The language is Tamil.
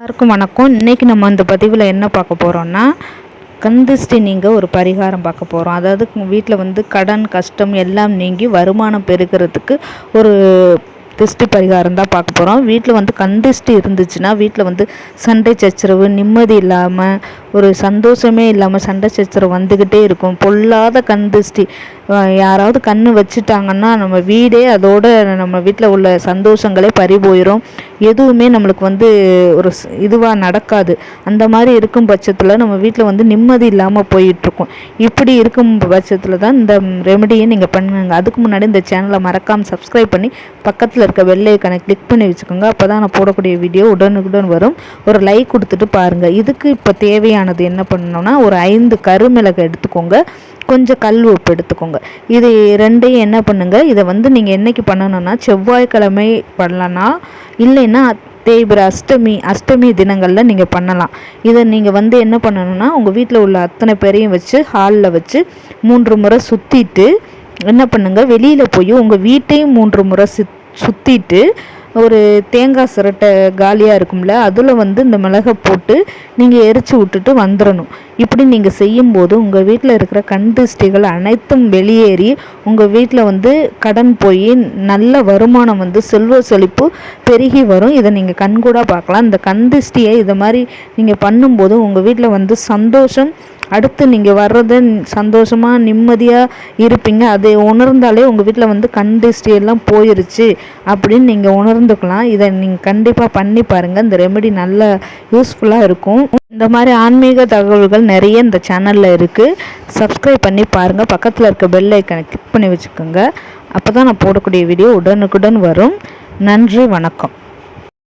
எல்லாருக்கும் வணக்கம். இன்றைக்கி நம்ம அந்த பதிவில் என்ன பார்க்க போகிறோம்னா கந்திஷ்டி நீங்கள் ஒரு பரிகாரம் பார்க்க போகிறோம் அதாவது வீட்டில் வந்து கடன் கஷ்டம் எல்லாம் நீங்கி வருமானம் பெருக்கிறதுக்கு ஒரு திஷ்டி பரிகாரம் தான் பார்க்க போகிறோம் வீட்டில் வந்து கந்திஷ்டி இருந்துச்சுன்னா வீட்டில் வந்து சண்டை சச்சரவு நிம்மதி இல்லாமல் ஒரு சந்தோஷமே இல்லாமல் சண்டை சச்சரவு வந்துக்கிட்டே இருக்கும். பொல்லாத கந்திஷ்டி யாராவது கண் வச்சுட்டாங்கன்னா நம்ம வீடே அதோட நம்ம வீட்டில் உள்ள சந்தோஷங்களே பறி போயிடும் எதுவுமே நம்மளுக்கு வந்து ஒரு இதுவாக நடக்காது. அந்த மாதிரி இருக்கும் பட்சத்தில் நம்ம வீட்டில் வந்து நிம்மதி இல்லாமல் போயிட்டுருக்கோம். இப்படி இருக்கும் பட்சத்தில் தான் இந்த ரெமடியை நீங்கள் பண்ணுங்க. அதுக்கு முன்னாடி இந்த சேனலை மறக்காமல் சப்ஸ்கிரைப் பண்ணி பக்கத்தில் இருக்க வெள்ளைக்கனை கிளிக் பண்ணி வச்சுக்கோங்க. அப்போ தான் நான் போடக்கூடிய வீடியோ உடனுக்குடன் வரும். ஒரு லைக் கொடுத்துட்டு பாருங்கள் இதுக்கு இப்போ தேவையானது என்ன பண்ணணும்னா ஒரு ஐந்து கருமிளகு எடுத்துக்கோங்க. கொஞ்சம் கல் உப்பு எடுத்துக்கோங்க. இது ரெண்டையும் என்ன பண்ணுங்கள் இதை வந்து நீங்கள் என்றைக்கு பண்ணணும்னா செவ்வாய்க்கிழமை பண்ணலன்னா இல்லைன்னா தேய்பிர அஷ்டமி அஷ்டமி தினங்களில் நீங்கள் பண்ணலாம். இதை நீங்கள் வந்து என்ன பண்ணணும்னா உங்கள் வீட்டில் உள்ள அத்தனை பேரையும் வச்சு ஹாலில் வச்சு மூன்று முறை சுற்றிட்டு என்ன பண்ணுங்கள் வெளியில் போய் உங்கள் வீட்டையும் மூன்று முறை சுத் சுற்றிட்டு ஒரு தேங்காய் சிரட்டை காலியாக இருக்கும்ல அதில் வந்து இந்த மிளகை போட்டு நீங்கள் எரித்து விட்டுட்டு வந்துடணும் இப்படி நீங்கள் செய்யும்போது உங்கள் வீட்டில் இருக்கிற கண் திருஷ்டிகள் அனைத்தும் வெளியேறி உங்கள் வீட்டில் வந்து கடன் போய் நல்ல வருமானம் வந்து செல்வ செழிப்பு பெருகி வரும். இதை நீங்கள் கண்கூடாக பார்க்கலாம். இந்த கண் திருஷ்டியை இதை மாதிரி நீங்கள் பண்ணும்போது உங்கள் வீட்டில் வந்து சந்தோஷம் அடுத்து நீங்கள் வர்றது சந்தோஷமாக நிம்மதியாக இருப்பீங்க. அதை உணர்ந்தாலே உங்கள் வீட்டில் வந்து கண் திருஷ்டி எல்லாம் போயிருச்சு அப்படின்னு நீங்கள் உணர்ந்துக்கலாம். இதை நீங்கள் கண்டிப்பாக பண்ணி பாருங்கள் இந்த ரெமெடி நல்ல யூஸ்ஃபுல்லாக இருக்கும். இந்த மாதிரி ஆன்மீக தகவல்கள் நிறைய இந்த சேனலில் இருக்குது சப்ஸ்கிரைப் பண்ணி பாருங்கள் பக்கத்தில் இருக்க பெல் ஐக்கனை கிளிக் பண்ணி வச்சுக்கோங்க. அப்போ தான் நான் போடக்கூடிய வீடியோ உடனுக்குடன் வரும். நன்றி வணக்கம்.